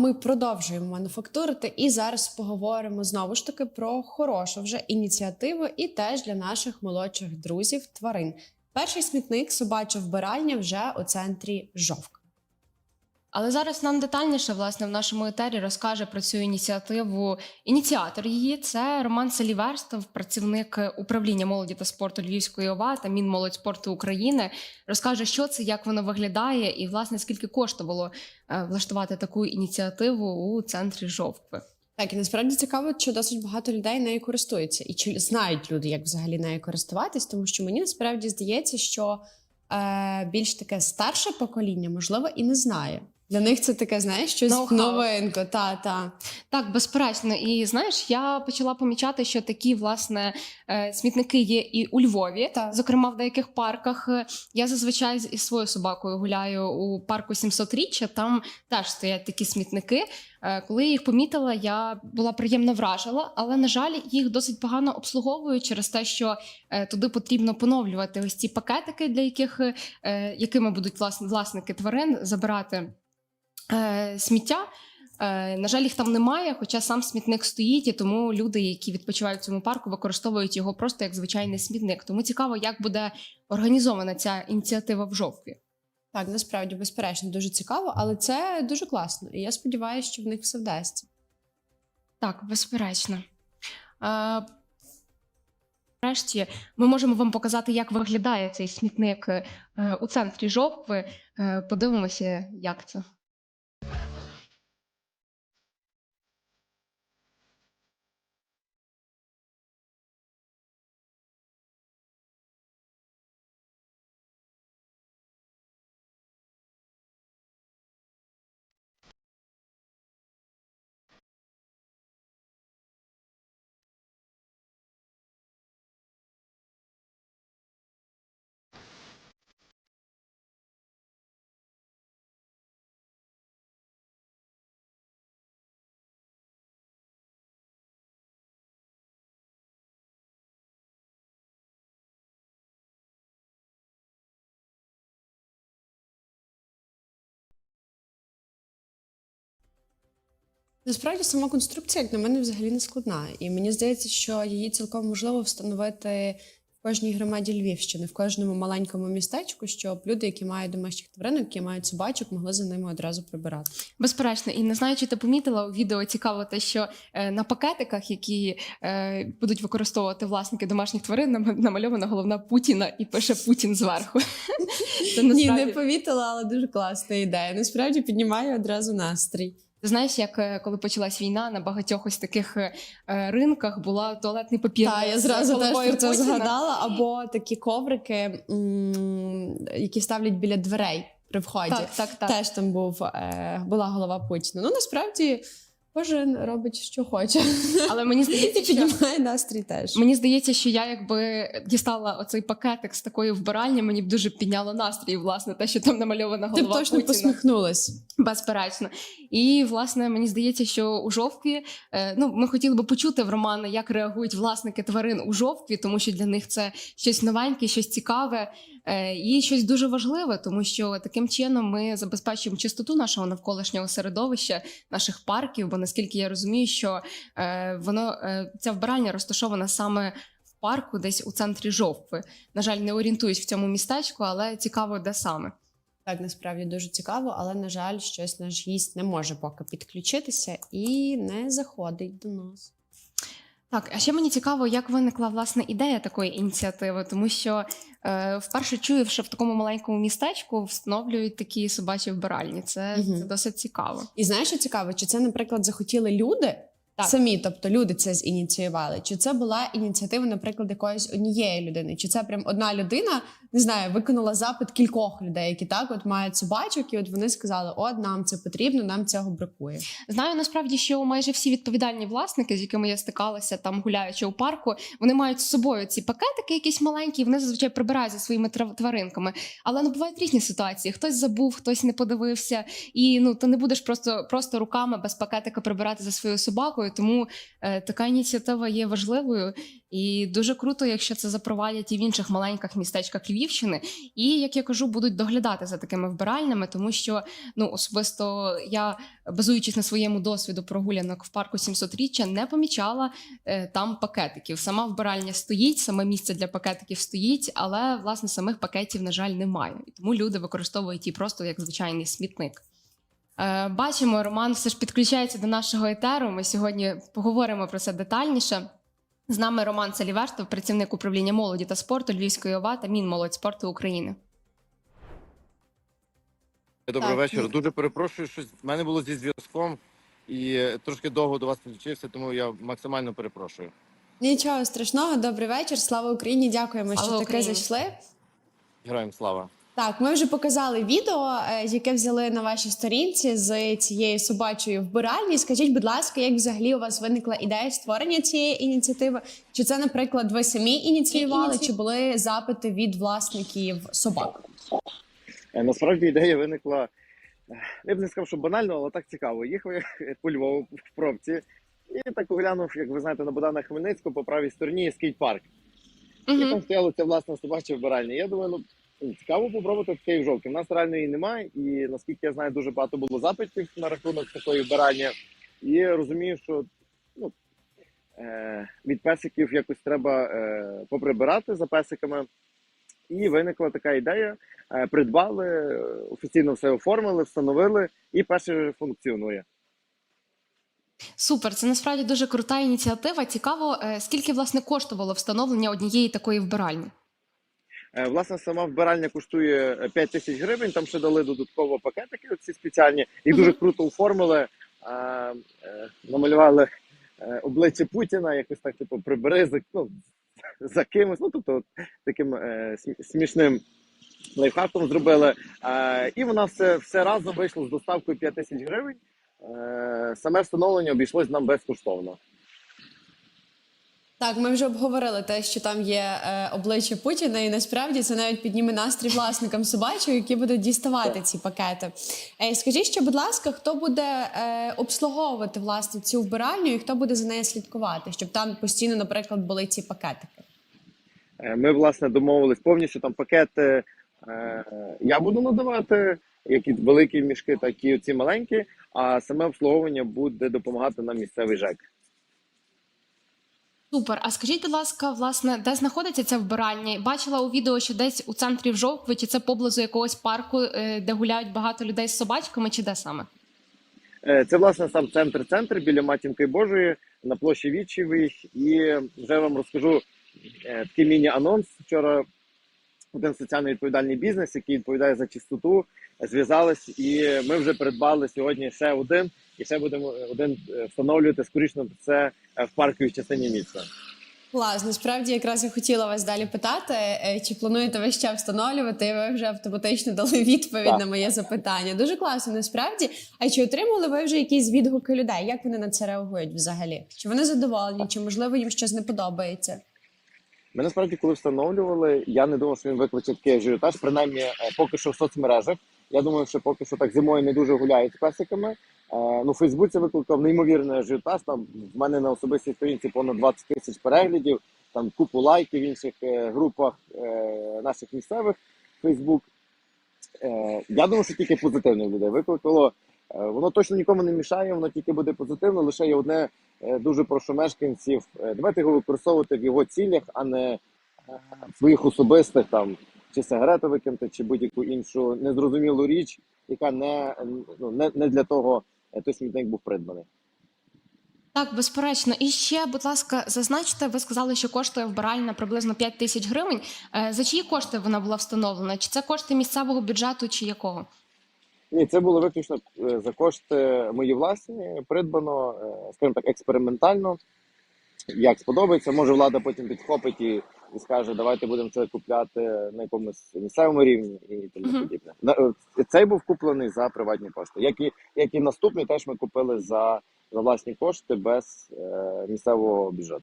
Ми продовжуємо мануфактурити і зараз поговоримо знову ж таки про хорошу вже ініціативу і теж для наших молодших друзів тварин. Перший смітник собача вбиральня вже у центрі жовк. Але зараз нам детальніше власне в нашому етері розкаже про цю ініціативу. Ініціатор її це Роман Селіверстов, працівник управління молоді та спорту Львівської ОВА та Мінмолодьспорту України. Розкаже, що це, як воно виглядає, і власне скільки коштувало е, влаштувати таку ініціативу у центрі жовкви. Так, і насправді цікаво, що досить багато людей нею користуються, і чи знають люди, як взагалі нею користуватись, тому що мені насправді здається, що е, більш таке старше покоління, можливо, і не знає. Для них це таке, знаєш, щось новинко. Та, та. Так, безперечно. І знаєш, я почала помічати, що такі власне е, смітники є і у Львові, Так. зокрема в деяких парках. Е, Я зазвичай із своєю собакою гуляю у парку 700-річчя, Там теж стоять такі смітники. Е, Коли я їх помітила, я була приємно вражена, але на жаль, їх досить погано обслуговують через те, що туди потрібно поновлювати ось ці пакетики, для яких якими будуть власники тварин забирати е, сміття. Е, На жаль, їх там немає, хоча сам смітник стоїть, і тому люди, які відпочивають в цьому парку, використовують його просто як звичайний смітник. Тому цікаво, як буде організована ця ініціатива в жовтві. Так, насправді, безперечно, дуже цікаво, але це дуже класно. І я сподіваюся, що в них все вдасться. Так, безперечно. Е, Нарешті ми можемо вам показати, як виглядає цей смітник е, у центрі жовтви. Подивимося, як це. Насправді сама конструкція, як на мене, взагалі не складна. І мені здається, що її цілком можливо встановити в кожній громаді Львівщини, в кожному маленькому містечку, щоб люди, які мають домашніх тваринок, які мають собачок, могли за ними одразу прибирати. Безперечно, і не знаю, чи ти помітила у відео цікаво те, що е, на пакетиках, які е, будуть використовувати власники домашніх тварин, нам- намальована головна Путіна і пише Путін зверху. Ні, не помітила, але дуже класна ідея. Насправді піднімає одразу настрій. Ти знаєш, як е, коли почалась війна, на багатьох ось таких е, е, ринках була туалетний папір. Так, я зразу теж про це згадала. Або такі коврики, які ставлять біля дверей при вході. Так, так, так. Теж там був була голова Путіна. Ну насправді кожен робить, що хоче. Але мені здається, що піднімає настрій теж. Мені здається, що я якби дістала оцей пакетик з такої вбиральні, мені б дуже підняло настрій, власне, те, що там намальована Ти б голова точно Путіна. посміхнулась. Безперечно. І власне мені здається, що у жовтві е, ну ми хотіли би почути в Романа, як реагують власники тварин у жовтві, тому що для них це щось новеньке, щось цікаве і щось дуже важливе, тому що таким чином ми забезпечуємо чистоту нашого навколишнього середовища, наших парків. Бо наскільки я розумію, що е, воно е, ця вбиральня розташована саме. Парку, десь у центрі жовтви. На жаль, не орієнтуюсь в цьому містечку, але цікаво, де саме. Так, насправді дуже цікаво, але на жаль, щось наш гість не може поки підключитися і не заходить до нас. Так, а ще мені цікаво, як виникла власне ідея такої ініціативи, тому що е, вперше чую, що в такому маленькому містечку встановлюють такі собачі вбиральні. Це, угу. це досить цікаво. І знаєш, що цікаво, чи це, наприклад, захотіли люди Так. самі, тобто люди це зініціювали, чи це була ініціатива, наприклад, якоїсь однієї людини, чи це прям одна людина, не знаю, виконала запит кількох людей, які так от мають собачок, і от вони сказали: от нам це потрібно, нам цього бракує. Знаю насправді, що майже всі відповідальні власники, з якими я стикалася там гуляючи у парку, вони мають з собою ці пакетики, якісь маленькі, і вони зазвичай прибирають за своїми тваринками. Але ну бувають різні ситуації. Хтось забув, хтось не подивився, і ну ти не будеш просто, просто руками без пакетика прибирати за своєю собакою. Собакою. Тому е, така ініціатива є важливою і дуже круто, якщо це запровадять і в інших маленьких містечках Львівщини. І як я кажу, будуть доглядати за такими вбиральнями, тому що ну особисто я, базуючись на своєму досвіду прогулянок в парку 700-річчя, не помічала е, там пакетиків. Сама вбиральня стоїть, саме місце для пакетиків стоїть, але власне самих пакетів, на жаль, немає. І тому люди використовують її просто як звичайний смітник. Е, Бачимо, Роман все ж підключається до нашого етеру. Ми сьогодні поговоримо про це детальніше. З нами Роман Целіверстов, працівник управління молоді та спорту Львівської ОВА та Мінмолодь спорту України. Добрий Так, вечір. Дуже перепрошую, щось в мене було зі зв'язком і е, трошки довго до вас підключився, тому я максимально перепрошую. Нічого страшного, добрий вечір. Слава Україні! Дякуємо, Слава що таки зайшли. Героям слава. Так, ми вже показали відео, е, яке взяли на вашій сторінці з цією собачою вбиральні. Скажіть, будь ласка, як взагалі у вас виникла ідея створення цієї ініціативи? Чи це, наприклад, ви самі ініціювали, Ініці- чи були запити від власників собак? Е, Насправді ідея виникла. е, Я б не сказав, що банально, але так цікаво. Їхав я по Львову в пробці і так оглянув, як ви знаєте, на Богдана Хмельницького по правій стороні скейт-парк. І Угу. там стояло це власне собаче вбиральня. Я думаю, ну цікаво попробувати таке в жовтій. У нас реально її немає, і наскільки я знаю, дуже багато було запитів на рахунок такої вбиральні. І розумію, що ну, е, від песиків якось треба е, поприбирати за песиками. І виникла така ідея. Е, придбали, офіційно все оформили, встановили, і перше функціонує. Супер, це насправді дуже крута ініціатива. Цікаво, е, скільки власне коштувало встановлення однієї такої вбиральні. Е, Власне, сама вбиральня коштує е, 5 тисяч гривень. Там ще дали додатково пакетики, ці спеціальні, і дуже круто оформили. е, е, Намалювали е, обличчя Путіна, якось так, типу, прибери за, ну, за кимось. Ну, тобто, от таким е, смішним лайфхаком зробили. Е, І вона все, все разом вийшло з доставкою 5 тисяч гривень. Е, Саме встановлення обійшлось нам безкоштовно. Так, ми вже обговорили те, що там є е, обличчя Путіна, і насправді це навіть підніме настрій власникам собачок, які будуть діставати ці пакети. Е, скажіть, ще, будь ласка, хто буде е, обслуговувати власне цю вбиральню і хто буде за нею слідкувати, щоб там постійно, наприклад, були ці пакетики? Е, Ми власне домовились повністю там пакети. е, Я буду надавати як і великі мішки, так і ці маленькі. А саме обслуговування буде допомагати нам місцевий ЖЕК. Супер. А скажіть, будь ласка, власне, де знаходиться ця вбиральня? Бачила у відео, що десь у центрі в чи це поблизу якогось парку, е, де гуляють багато людей з собачками, чи де саме? Е, Це власне сам центр центр біля матінки Божої на площі Вічевих. І вже вам розкажу е, такий міні-анонс. Вчора один соціально відповідальний бізнес, який відповідає за чистоту, зв'язались, і ми вже придбали сьогодні ще один, і ще будемо один е, встановлювати скоріше це е, в парковій частині міста. Клас, насправді якраз я хотіла вас далі питати, е, чи плануєте ви ще встановлювати, і ви вже автоматично дали відповідь Так. на моє запитання. Дуже класно, насправді. А чи отримали ви вже якісь відгуки людей? Як вони на це реагують взагалі? Чи вони задоволені, чи можливо їм щось не подобається? Ми насправді, коли встановлювали, я не думав, що він викличе такий ажіотаж, принаймні е, поки що в соцмережах. Я думаю, що поки що так зимою не дуже гуляють з песиками. Е, Ну, Фейсбуці викликав неймовірний ажіотаж. Там в мене на особистій сторінці понад 20 тисяч переглядів, там купу лайків в інших е, групах наших місцевих Фейсбук. Я думаю, що тільки позитивних людей викликало. Воно точно нікому не мішає, воно тільки буде позитивно. Лише є одне дуже прошу мешканців. е, Давайте його використовувати в його цілях, а не е, в своїх особистих там чи сигарету викинути, чи будь-яку іншу незрозумілу річ, яка не, ну, не, не для того е, той смітник був придбаний. Так, безперечно. І ще, будь ласка, зазначте, ви сказали, що коштує вбиральня приблизно 5 тисяч гривень. Е, За чиї кошти вона була встановлена? Чи це кошти місцевого бюджету, чи якого? Ні, це було виключно е, за кошти мої власні, придбано, е, скажімо так, експериментально. Як сподобається, може влада потім підхопить і, і скаже, давайте будемо це купляти на якомусь місцевому рівні і тому Мгм. подібне. На- е, Цей був куплений за приватні кошти. Як і, як і наступний, теж ми купили за, за власні кошти без е, місцевого бюджету.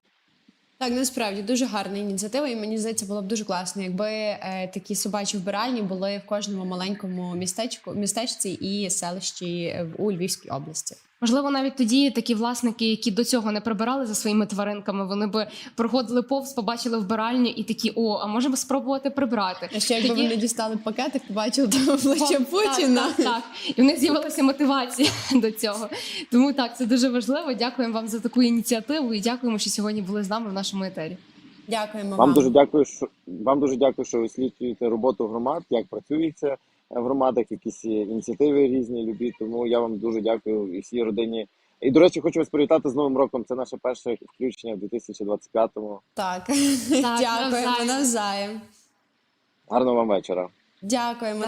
Так, насправді дуже гарна ініціатива, і мені здається, було б дуже класно, якби е, такі собачі вбиральні були в кожному маленькому містечку, містечці і селищі е, у Львівській області. Можливо, навіть тоді такі власники, які до цього не прибирали за своїми тваринками, вони би проходили повз, побачили вбиральню і такі: о, а може би спробувати прибрати. А ще якби Тоді- вони дістали пакетик, побачили там обличчя Путіна. Так, так, так. І в них з'явилася мотивація до цього. Тому так, це дуже важливо. Дякуємо вам за таку ініціативу і дякуємо, що сьогодні були з нами в нашому етері. Дякуємо вам. Вам дуже дякую, що вам дуже дякую, що ви слідкуєте роботу громад, як працюється в громадах, якісь ініціативи різні любі. Тому я вам дуже дякую і всій родині. І до речі, хочу вас привітати з Новим роком. Це наше перше включення в 2025-му. Так, Так, дякуємо навзаєм. навзаєм. Гарного вам вечора. Дякуємо.